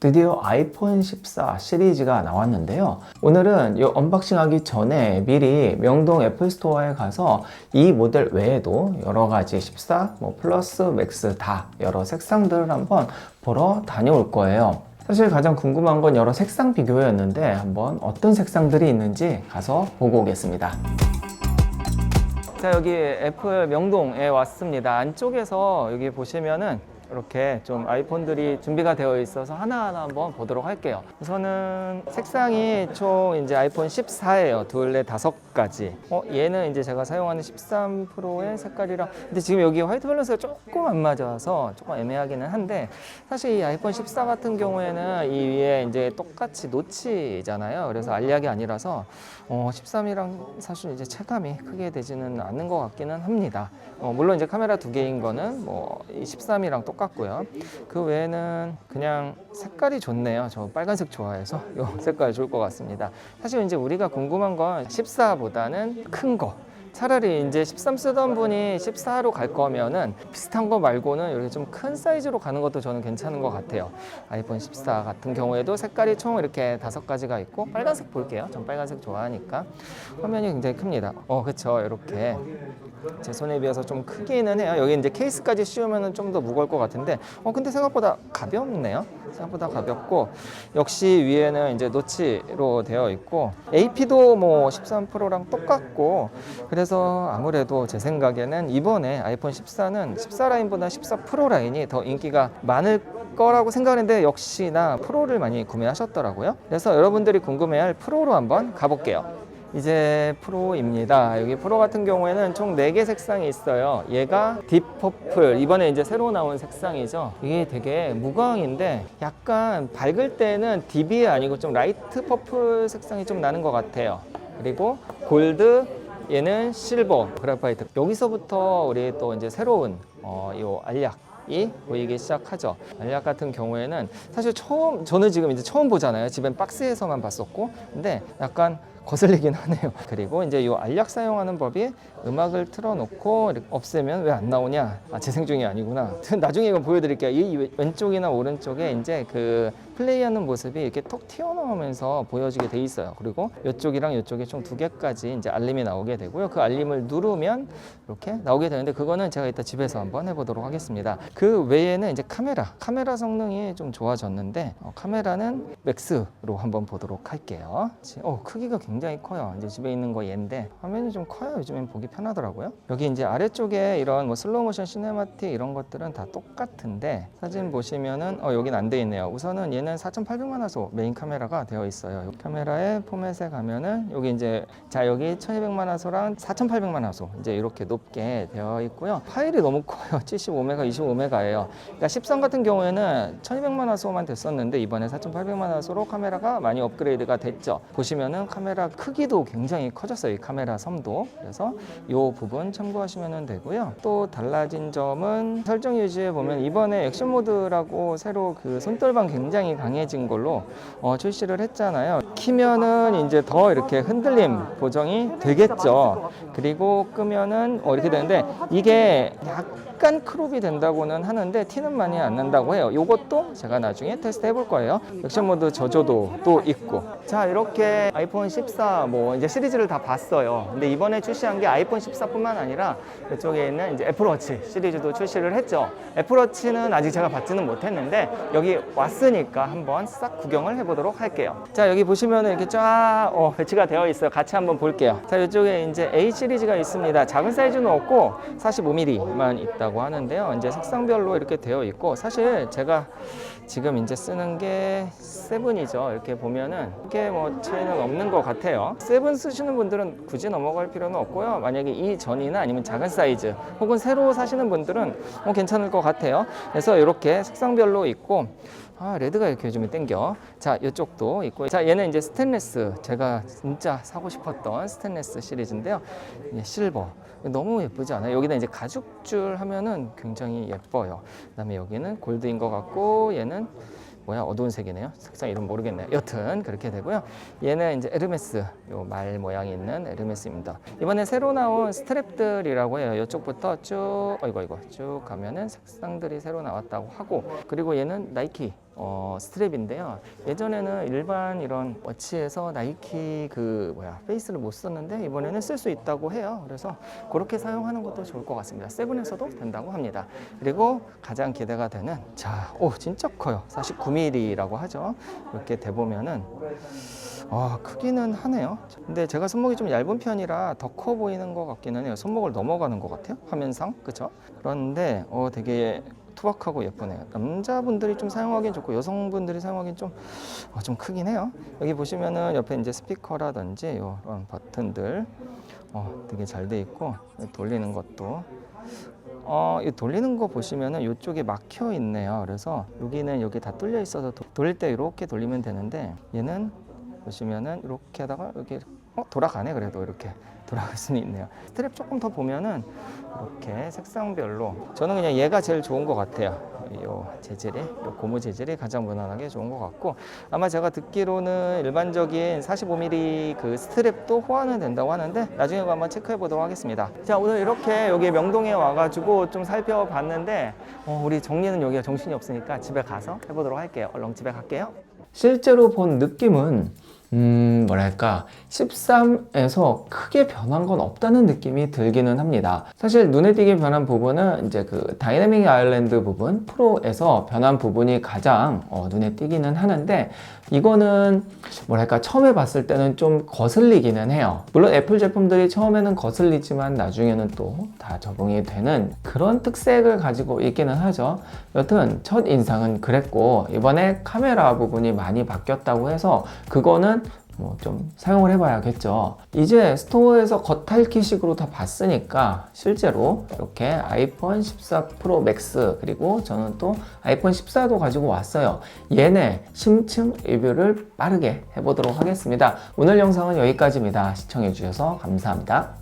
드디어 아이폰 14 시리즈가 나왔는데요. 오늘은 이 언박싱 하기 전에 미리 명동 애플 스토어에 가서 이 모델 외에도 여러 가지 14, 뭐 플러스, 맥스 다 여러 색상들을 한번 보러 다녀올 거예요. 사실 가장 궁금한 건 여러 색상 비교였는데 한번 어떤 색상들이 있는지 가서 보고 오겠습니다. 자 여기 애플 명동에 왔습니다. 안쪽에서 여기 보시면은 이렇게 좀 아이폰들이 준비가 되어 있어서 하나하나 한번 보도록 할게요. 우선은 색상이 총 이제 아이폰 14예요. 둘레 다섯 가지. 어, 얘는 이제 제가 사용하는 13 프로의 색깔이랑 근데 지금 여기 화이트 밸런스가 조금 안 맞아서 조금 애매하기는 한데 사실 이 아이폰 14 같은 경우에는 이 위에 이제 똑같이 노치잖아요. 그래서 알약이 아니라서 어, 13이랑 사실 이제 체감이 크게 되지는 않는 것 같기는 합니다. 어, 물론 이제 카메라 두 개인 거는 뭐이 13이랑 똑 같고요. 그 외에는 그냥 색깔이 좋네요. 저 빨간색 좋아해서 이 색깔 좋을 것 같습니다. 사실 이제 우리가 궁금한 건 14보다는 큰 거. 차라리 이제 13 쓰던 분이 14로 갈 거면은 비슷한 거 말고는 이렇게 좀 큰 사이즈로 가는 것도 저는 괜찮은 것 같아요. 아이폰 14 같은 경우에도 색깔이 총 이렇게 다섯 가지가 있고 빨간색 볼게요. 전 빨간색 좋아하니까 화면이 굉장히 큽니다. 어, 그렇죠. 이렇게 제 손에 비해서 좀 크기는 해요. 여기 이제 케이스까지 씌우면 좀 더 무거울 것 같은데, 어 근데 생각보다 가볍네요. 생각보다 가볍고 역시 위에는 이제 노치로 되어 있고 AP도 뭐 13 프로랑 똑같고 그래서 아무래도 제 생각에는 이번에 아이폰 14는 14 라인보다 14 프로 라인이 더 인기가 많을 거라고 생각했는데 역시나 프로를 많이 구매하셨더라고요. 그래서 여러분들이 궁금해할 프로로 한번 가볼게요. 이제 프로입니다. 여기 프로 같은 경우에는 총 4개 색상이 있어요. 얘가 딥 퍼플. 이번에 이제 새로 나온 색상이죠. 이게 되게 무광인데 약간 밝을 때는 딥이 아니고 좀 라이트 퍼플 색상이 좀 나는 것 같아요. 그리고 골드, 얘는 실버, 그래파이트. 여기서부터 우리 또 이제 새로운 어, 요 알약 이 보이기 시작하죠. 알약 같은 경우에는 사실 처음 저는 지금 이제 처음 보잖아요. 집엔 박스에서만 봤었고, 근데 약간 거슬리긴 하네요. 그리고 이제 이 알약 사용하는 법이 음악을 틀어놓고 없애면 왜 안 나오냐? 아 재생 중이 아니구나. 나중에 이거 보여드릴게요. 이 왼쪽이나 오른쪽에 이제 그 플레이하는 모습이 이렇게 톡 튀어나오면서 보여지게 돼 있어요. 그리고 이쪽이랑 이쪽에 총 두 개까지 이제 알림이 나오게 되고요. 그 알림을 누르면 이렇게 나오게 되는데 그거는 제가 이따 집에서 한번 해보도록 하겠습니다. 그 외에는 이제 카메라, 카메라 성능이 좀 좋아졌는데 어, 카메라는 맥스로 한번 보도록 할게요. 지- 어, 크기가 굉장히 커요. 이제 집에 있는 거 얘인데 화면이 좀 커요. 요즘엔 보기 편하더라고요. 여기 이제 아래쪽에 이런 뭐 슬로우 모션 시네마틱 이런 것들은 다 똑같은데 사진 보시면은 어, 여긴 안 돼 있네요. 우선은 얘는 4,800만 화소 메인 카메라가 되어 있어요. 카메라의 포맷에 가면은 여기 이제 자 여기 1,200만 화소랑 4,800만 화소 이제 이렇게 높게 되어 있고요. 파일이 너무 커요. 75메가, 25메가예요. 그러니까 13 같은 경우에는 1,200만 화소만 됐었는데 이번에 4,800만 화소로 카메라가 많이 업그레이드가 됐죠. 보시면은 카메라 크기도 굉장히 커졌어요. 이 카메라 섬도. 그래서 이 부분 참고하시면 되고요. 또 달라진 점은 설정 유지해 보면 이번에 액션 모드라고 새로 그 손떨방 굉장히 강해진 걸로 어, 출시를 했잖아요. 키면은 이제 더 이렇게 흔들림 보정이 되겠죠. 그리고 끄면은 어, 이렇게 되는데 이게 약 간 크롭이 된다고는 하는데 티는 많이 안 난다고 해요. 이것도 제가 나중에 테스트 해볼 거예요. 액션 모드 저조도 또 있고. 자 이렇게 아이폰 14 뭐 이제 시리즈를 다 봤어요. 근데 이번에 출시한 게 아이폰 14뿐만 아니라 이쪽에 있는 이제 애플워치 시리즈도 출시를 했죠. 애플워치는 아직 제가 받지는 못했는데 여기 왔으니까 한번 싹 구경을 해보도록 할게요. 자 여기 보시면은 이렇게 쫙 어, 배치가 되어 있어요. 같이 한번 볼게요. 자 이쪽에 이제 A 시리즈가 있습니다. 작은 사이즈는 없고 45mm만 있다 고 하는데요. 이제 색상별로 이렇게 되어 있고 사실 제가 지금 이제 쓰는 게 세븐이죠. 이렇게 보면은 이게 뭐 차이는 없는 것 같아요. 세븐 쓰시는 분들은 굳이 넘어갈 필요는 없고요. 만약에 이 전이나 아니면 작은 사이즈 혹은 새로 사시는 분들은 뭐 괜찮을 것 같아요. 그래서 이렇게 색상별로 있고 아 레드가 이렇게 요즘에 땡겨 자 이쪽도 있고 자 얘는 이제 스테인레스 제가 진짜 사고 싶었던 스테인레스 시리즈인데요 예, 실버 너무 예쁘지 않아요 여기다 이제 가죽줄 하면 은 굉장히 예뻐요. 그다음에 여기는 골드인 것 같고 얘는 뭐야? 어두운 색이네요. 색상 이름 모르겠네요 여튼 그렇게 되고요. 얘는 이제 에르메스 요 말 모양이 있는 에르메스입니다. 이번에 새로 나온 스트랩들이라고 해요. 이쪽부터 쭉 어이구 이거 쭉 가면은 색상들이 새로 나왔다고 하고 그리고 얘는 나이키 어, 스트랩인데요. 예전에는 일반 이런 워치에서 나이키 그 뭐야 페이스를 못 썼는데 이번에는 쓸 수 있다고 해요. 그래서 그렇게 사용하는 것도 좋을 것 같습니다. 세븐에서도 된다고 합니다. 그리고 가장 기대가 되는 자, 오 진짜 커요. 49mm라고 하죠. 이렇게 대 보면은 아, 크기는 하네요. 근데 제가 손목이 좀 얇은 편이라 더 커 보이는 것 같기는 해요. 손목을 넘어가는 것 같아요. 화면상. 그쵸? 그런데, 어, 되게 투박하고 예쁘네요. 남자분들이 좀 사용하기엔 좋고 여성분들이 사용하기엔 좀, 어, 좀 크긴 해요. 여기 보시면은 옆에 이제 스피커라든지 이런 버튼들, 어, 되게 잘 돼 있고, 돌리는 것도 어, 이 돌리는 거 보시면은 이쪽에 막혀 있네요. 그래서 여기는 여기 다 뚫려 있어서 도- 돌릴 때 이렇게 돌리면 되는데 얘는 보시면은 이렇게 하다가 여기 어 돌아가네 그래도 이렇게 돌아갈 수는 있네요. 스트랩 조금 더 보면은 이렇게 색상별로 저는 그냥 얘가 제일 좋은 것 같아요. 요 재질이, 요 고무 재질이 가장 무난하게 좋은 것 같고 아마 제가 듣기로는 일반적인 45mm 그 스트랩도 호환은 된다고 하는데 나중에 한번 체크해 보도록 하겠습니다. 자 오늘 이렇게 여기 명동에 와가지고 좀 살펴봤는데 어, 우리 정리는 여기가 정신이 없으니까 집에 가서 해보도록 할게요. 얼른 집에 갈게요. 실제로 본 느낌은 음, 뭐랄까, 13에서 크게 변한 건 없다는 느낌이 들기는 합니다. 사실 눈에 띄게 변한 부분은 이제 그 다이내믹 아일랜드 부분, 프로에서 변한 부분이 가장 어, 눈에 띄기는 하는데, 이거는 뭐랄까, 처음에 봤을 때는 좀 거슬리기는 해요. 물론 애플 제품들이 처음에는 거슬리지만 나중에는 또 다 적응이 되는 그런 특색을 가지고 있기는 하죠. 여튼 첫 인상은 그랬고, 이번에 카메라 부분이 많이 바뀌었다고 해서 그거는 뭐 좀 사용을 해봐야겠죠. 이제 스토어에서 겉핥기식으로 다 봤으니까 실제로 이렇게 아이폰 14 프로 맥스 그리고 저는 또 아이폰 14도 가지고 왔어요. 얘네 심층 리뷰를 빠르게 해보도록 하겠습니다. 오늘 영상은 여기까지입니다. 시청해주셔서 감사합니다.